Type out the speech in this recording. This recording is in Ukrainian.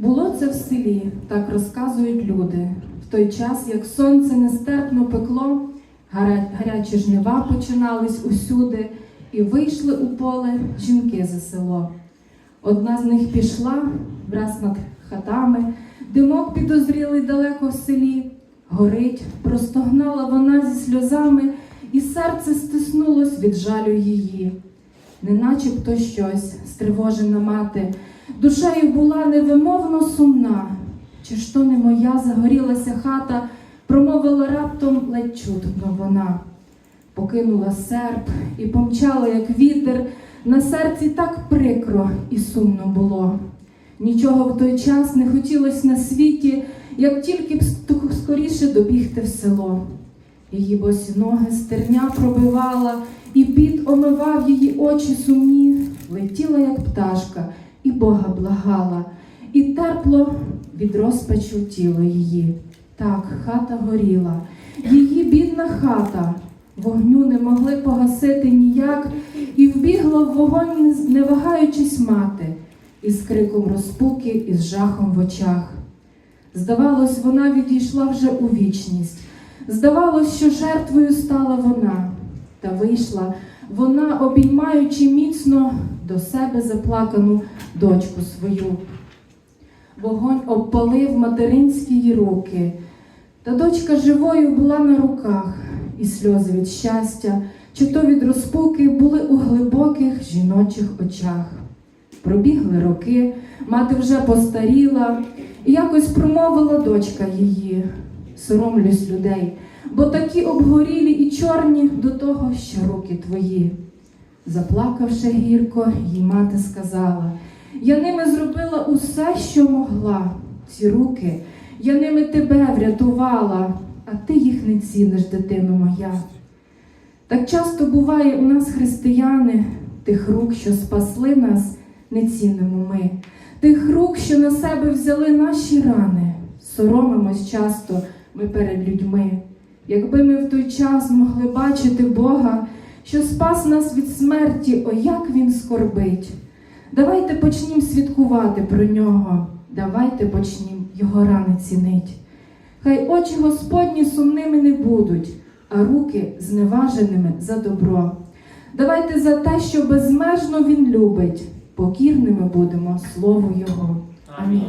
Було це в селі, так розказують люди. В той час, як сонце нестерпно пекло, гарячі жнива починались усюди, і вийшли у поле жінки за село. Одна з них пішла враз над хатами, димок підозрілий далеко в селі. Горить, простогнала вона зі сльозами, і серце стиснулось від жалю її. Неначе б то щось, стривожена мати, душею була невимовно сумна. Чи ж то не моя загорілася хата, промовила раптом ледь чутно вона. Покинула серп і помчала, як вітер, на серці так прикро і сумно було. Нічого в той час не хотілося на світі, як тільки б скоріше добігти в село. Її босі ноги стерня пробивала, і піт омивав її очі сумні, летіла, як пташка, Бога благала, і терпло від розпачу тіло її. Так, хата горіла, її бідна хата. Вогню не могли погасити ніяк, і вбігла в вогонь, не- вагаючись мати, із криком розпуки, і з жахом в очах. Здавалось, вона відійшла вже у вічність. Здавалось, що жертвою стала вона, та вийшла вона, обіймаючи міцно до себе заплакану дочку свою. Вогонь обпалив материнські руки, та дочка живою була на руках, і сльози від щастя, чи то від розпуки були у глибоких жіночих очах. Пробігли роки, мати вже постаріла, і якось промовила дочка її. Соромлюсь людей, бо такі обгорілі і чорні до того, що руки твої. Заплакавши гірко, їй мати сказала, я ними зробила усе, що могла. Ці руки, я ними тебе врятувала, а ти їх не ціниш, дитино моя. Так часто буває у нас християни, тих рук, що спасли нас, не цінимо ми, тих рук, що на себе взяли наші рани, соромимось часто ми перед людьми. Якби ми в той час могли бачити Бога, що спас нас від смерті, о як він скорбить. Давайте почнім свідкувати про нього, давайте почнім його рани цінить. Хай очі Господні сумними не будуть, а руки зневаженими за добро. Давайте за те, що безмежно він любить, покірними будемо слову Його. Амінь.